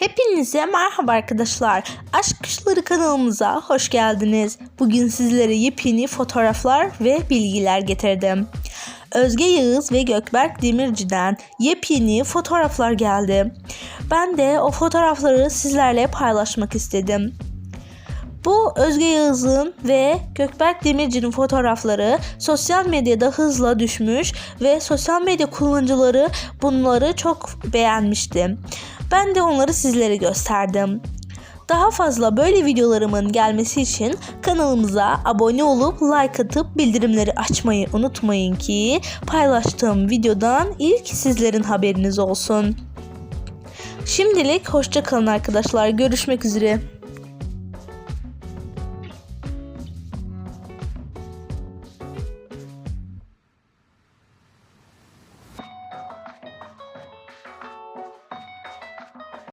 Hepinize merhaba arkadaşlar. Aşk Kuşları kanalımıza hoş geldiniz. Bugün sizlere yepyeni fotoğraflar ve bilgiler getirdim. Özge Yağız ve Gökberk Demirci'den yepyeni fotoğraflar geldi. Ben de o fotoğrafları sizlerle paylaşmak istedim. Bu Özge Yağız'ın ve Gökberk Demirci'nin fotoğrafları sosyal medyada hızla düşmüş ve sosyal medya kullanıcıları bunları çok beğenmişti. Ben de onları sizlere gösterdim. Daha fazla böyle videolarımın gelmesi için kanalımıza abone olup like atıp bildirimleri açmayı unutmayın ki paylaştığım videodan ilk sizlerin haberiniz olsun. Şimdilik hoşça kalın arkadaşlar. Görüşmek üzere.